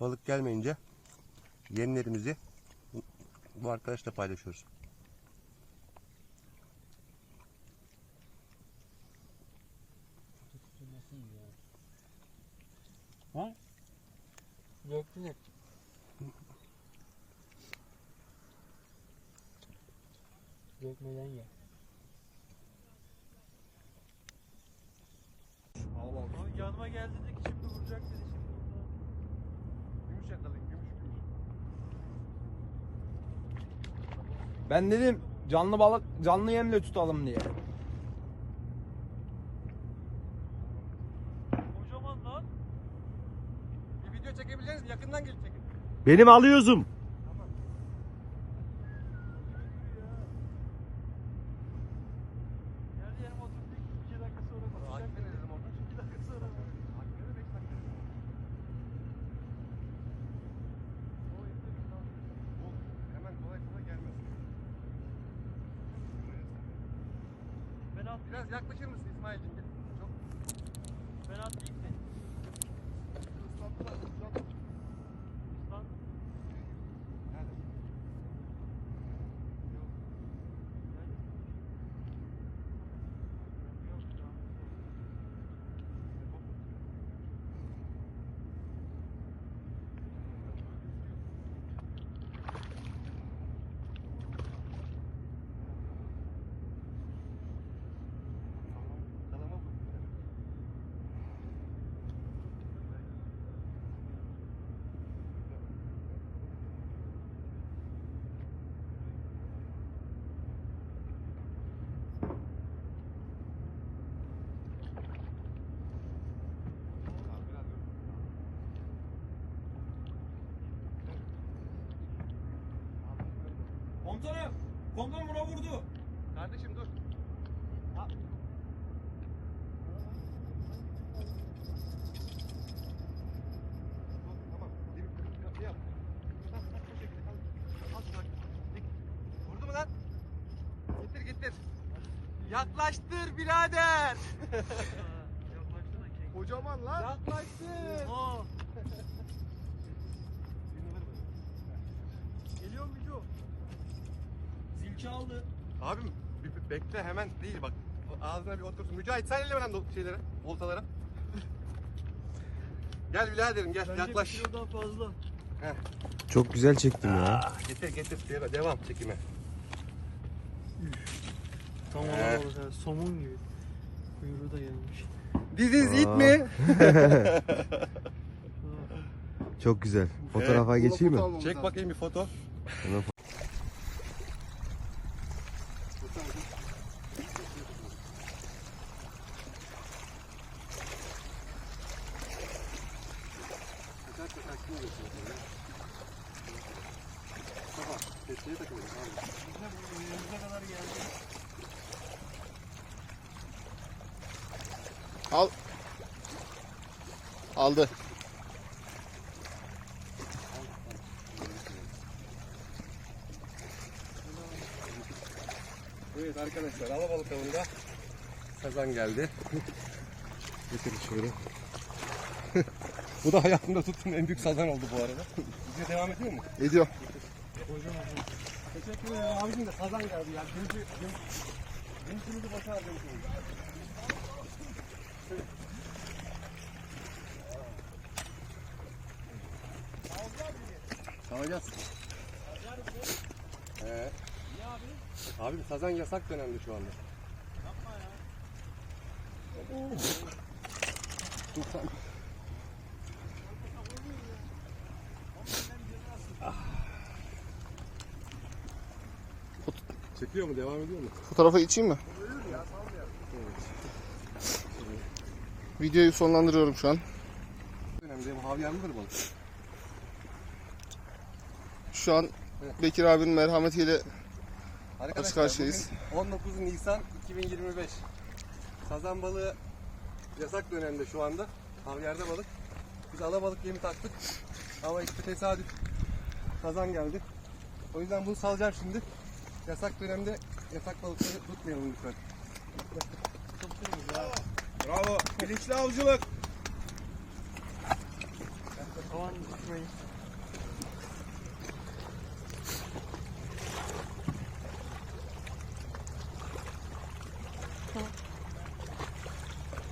balık gelmeyince yemlerimizi bu- arkadaşla paylaşıyoruz. Ha? Döktün hep. Dökmeden ye. Abi yanıma geldi dedi ki şimdi vuracak dedi şimdi vurdu. Gümüş yakalayın, gümüş gümüş. Ben dedim canlı balık canlı yemle tutalım diye. Kocaman lan. Bir video çekebileceğiniz yakından gelip çekin. Benim alıyoruzum. Geldi yanıma oturdu. İki dakika sonra konuşacak. Akif'e ne dedim oradan? İki dakika sonra. Akif'e de beş dakika dedim. O indi bir lan. Bu hemen kolay kolay gelmez. Ben at, Biraz yaklaşır mısın İsmail'cim? Çok ben atlayayım mı? ıslattılar, ıslattılar. Lan Nerede? Yok. yok ya. Kalama bu. Komutanım. Komutanım buna vurdu. Kardeşim dur. Dur, Tamam. Bir bir kapı yap. Tamam, bak bu şekilde kal. Al şunu bak. Dik. Vurdu mu lan? Getir getir. Yaklaştır birader. Kocaman lan. Yaklaştır. Oha. Çaldı. Abim bir, bir bekle hemen değil bak. Ağzına bir otursun. Mücahit sen elle lan do- şeylere, oltalara. gel biraderim gel Bence yaklaş. bir kilodan fazla. Çok güzel çektim ya. Getir getir devam, devam çekime. Tamam He. ha. Somun gibi. Kuyruğu da gelmiş. This is it Aa. mi? Çok güzel. Fotoğrafa geçeyim mi? Çek bakayım bir foto. Hemen Mustafa, testiye takılıyor abi. Önümüze kadar geldi. Al. Aldı. Evet arkadaşlar alabalık avında sazan geldi. Getir şöyle. bu da hayatımda tuttuğum en büyük sazan oldu bu arada. Video devam ediyor mu? Ediyor. Teşekkür ederim abicim de sazan geldi ya. Günkü, gün, günkümüzü boşa harcamış olduk. Salacağız. Ee, Abim sazan yasak dönemde şu anda. Yapma ya. Dur sen. Çekiyor mu? Devam ediyor mu? Fotoğrafa geçeyim mi? Videoyu sonlandırıyorum şu an. Dönemde bu havyarlıdır balık. Şu an Bekir abinin merhametiyle Arkadaşlar karşıyayız. bugün 19 Nisan 2025. Sazan balığı yasak dönemde şu anda. Havyarda balık. Biz alabalık yemi taktık. Ama işte tesadüf sazan geldi. O yüzden bunu salacağım şimdi. Yasak dönemde yasak balıkları tutmayalım lütfen. Bravo. Bilinçli avcılık. Aman düşmeyin.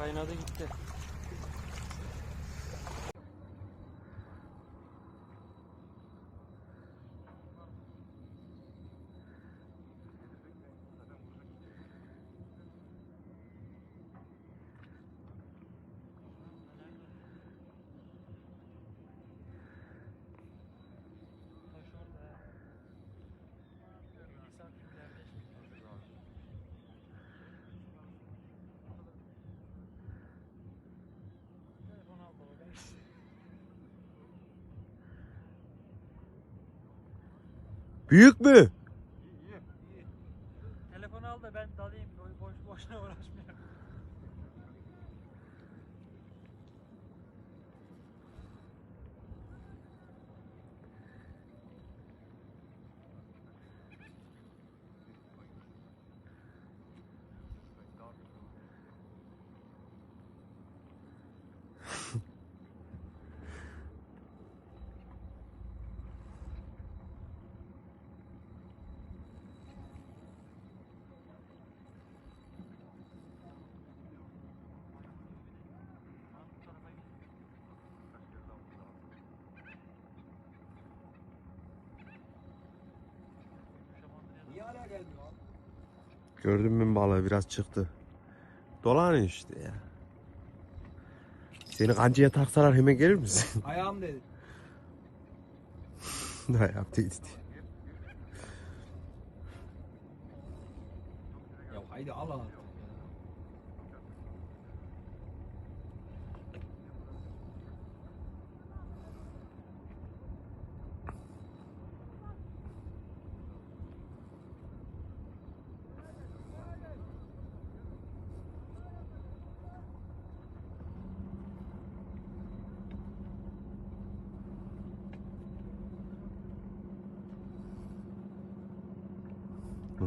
Kaynadı gitti. Büyük mü? Gördün mü balığı biraz çıktı. Dolanıyor işte ya. Seni kancaya taksalar hemen gelir misin? Ayağım dedi. ne yaptıydı? Ya haydi al al.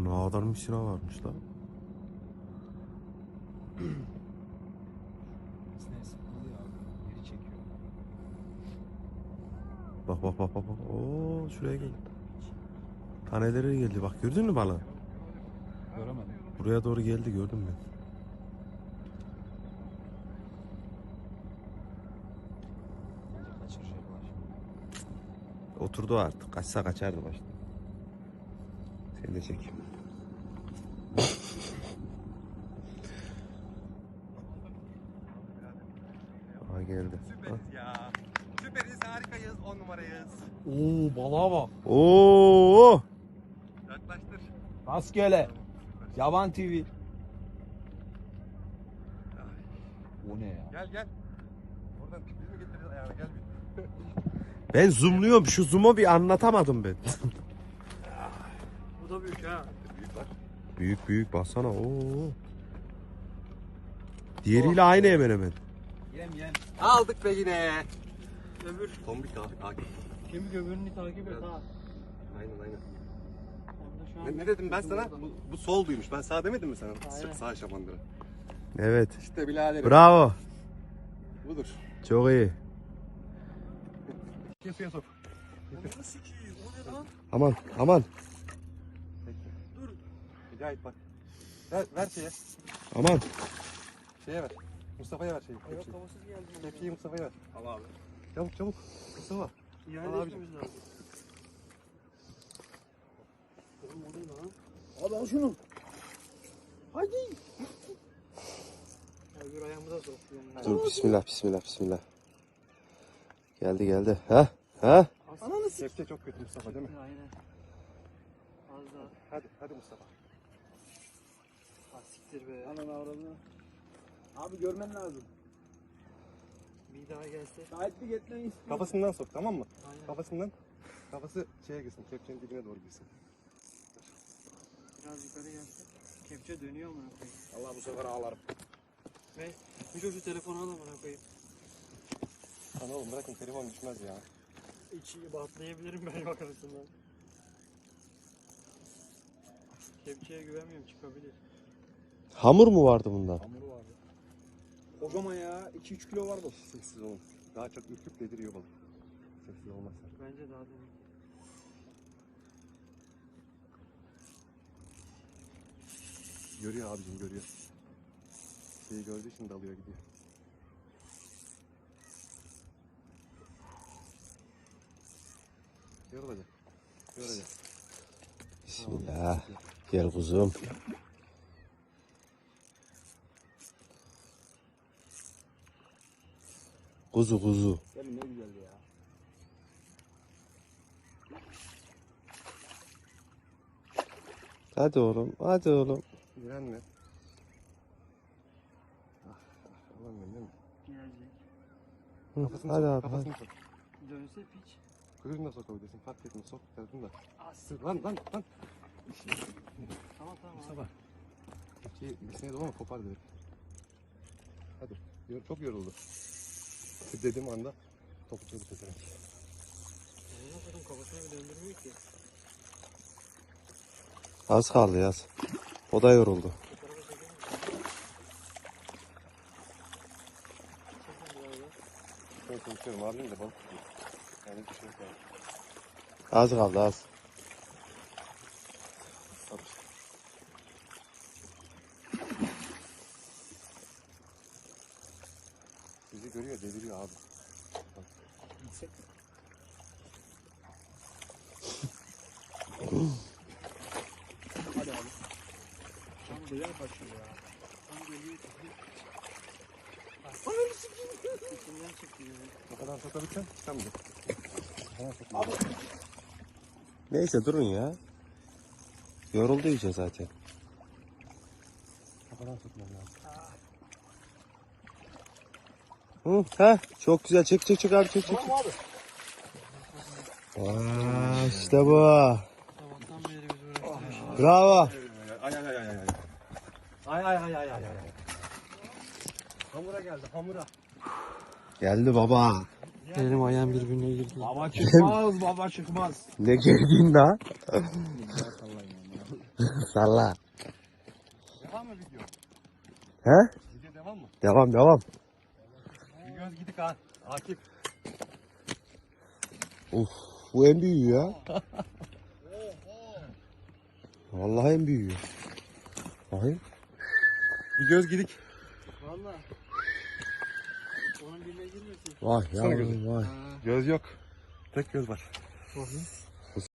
Ne kadar misina varmış lan. Bak bak bak bak. bak. Oo şuraya geldi. Taneleri geldi. Bak gördün mü balığı? Göremedim. Buraya doğru geldi kaçıracak var. Oturdu artık. Kaçsa kaçardı başta. Seni de çekeyim. Aha geldi. Ha. Süperiz ya. Süperiz harikayız. On numarayız. Oo balığa bak. Oo! Yaklaştır. Rastgele. Yaban TV. O ne ya? Gel gel. Oradan biz mi getiririz ayağına gel bir. Ben zoomluyorum. Şu zoom'u bir anlatamadım ben. Bu da büyük ha. Büyük var. büyük büyük baksana. Oo. Diğeriyle aynı hemen hemen. Yem yem. Aldık be yine. Öbür Tombik abi. Akif. kemik öbürünü takip et ha. Aynen aynen. Onda şu an Ne, ne dedim ben sana? Bu, bu sol duymuş. Ben sağ demedim mi sana? Aynen. Sağ şamandıra. Evet. İşte biraderim. Bravo. Budur. Çok iyi. Suya sok. Aman aman. Dur. Hidayet bak. Ver, ver şeye. Aman. Şeye ver. Mustafa'ya ver şeyi. Havasız geldi. Kepçeyi Mustafa'ya ver. Al abi. Çabuk çabuk. Mustafa. İhale Al etmemiz lazım. Oğlum o ne lan? Abi al şunu. Öbür ayağımıza soktu yani. Dur bismillah bismillah bismillah. Geldi geldi. Ha? Ha? Ananı Kepçe çok kötü Mustafa değil mi? Aynen. Az daha. Hadi hadi Mustafa. Ah siktir be. Anan avradını. Abi görmen lazım. Bir daha gelse. Şahitlik etmeyin. Kafasından sok tamam mı? Aynen. Kafasından. Kafası şeye girsin. Kepçenin dibine doğru girsin. Biraz yukarı gelse. Kepçe dönüyor mu koyayım? Allah bu sefer ağlarım. Ve bir şu telefonu al amına koyayım. Lan oğlum bırakın telefon düşmez ya. İçi batlayabilirim ben bak arasından. Kepçeye güvenmiyorum çıkabilir. Hamur mu vardı bunda? Hamuru vardı. Kocaman ya. 2-3 kilo var bu. Sessiz olun. Daha çok ürküp deliriyor balık. Sessiz olmazsa. Bence daha demin. Görüyor abicim görüyor. Şeyi gördüğü için dalıyor gidiyor. Yorulacak. Yorulacak. Bismillah. Gel kuzum. Kuzu kuzu. Gelin ne güzeldi ya. Hadi oğlum, hadi oğlum. Direnme. Ah, ah, alamıyorum değil mi? Gelecek. Hı, Kafasını hadi sok, abi. kafasını Hadi. sok. Dönse piç. Kuyruğunu da sokabilirsin. Fark etmez. Sok tarafını da. Asır lan lan lan. Tamam tamam. Mustafa. Şey, ikisine de ama kopar direkt. Hadi. Yor, çok yoruldu. Dediğim anda topukladı peterenk. Amına koydum kafasına bir döndürmüyor ki. Az kaldı yaz. O da yoruldu. Bu tarafa çekelim mi? Çekin biraz da. Ben konuşuyorum abim de balık tutuyor. Yani bir şey yok. Az kaldı az. Sabır. Bizi görüyor, deviriyor abi. Hadi abi. Güzel kaçıyor ya. Tam geliyor çıktı. İçinden çıktı yani. O kadar sokabilsen çıkamayacak. Neyse durun ya. Yoruldu iyice zaten. Kafadan sokmam lazım. Hı, ha, çok güzel. Çek çek çek abi çek çek. çek. Vay, işte bu. Bravo. Ay ay ay ay ay. Ay ay ay ay ay. Hamura geldi, hamura. Geldi baba. Elim ayağım birbirine girdi. Baba çıkmaz, baba çıkmaz. Ne gergin daha. Salla. Devam mı video? He? Video devam mı? Devam devam. Bir göz gidik ha. Akif. Uf, bu en büyüğü ya. Vallahi en büyüğü. Bakayım. Bir göz gidik. Valla. Onun birine girmesin. Vay yavrum vay. Göz yok. Tek göz var. Bakayım.